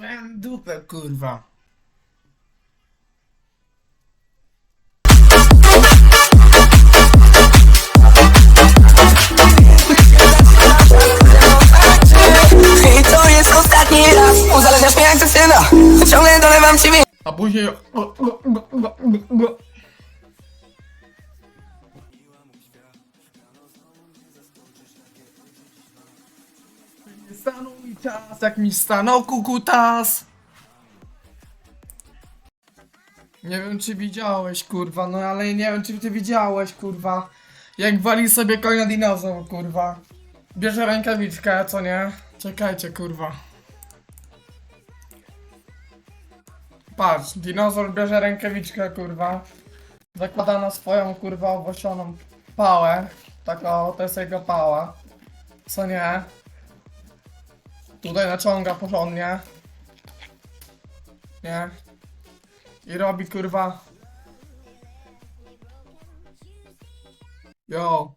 Mam dupę, kurwa. I to jest ostatni raz Uzależniasz mnie jak syna Ciągle dolewam ci win A później... Stanął mi czas, jak mi stanął kukutas. Nie wiem czy widziałeś kurwa, no ale nie wiem czy ty widziałeś kurwa. Jak wali sobie konia dinozaur kurwa. Bierze rękawiczkę, co nie? Czekajcie kurwa. Patrz, dinozaur bierze rękawiczkę, kurwa. Zakłada na swoją, kurwa, owosioną pałę. Tak o, to jest jego pała. Co nie? Tutaj naciąga porządnie. Nie? I robi, kurwa. Yo.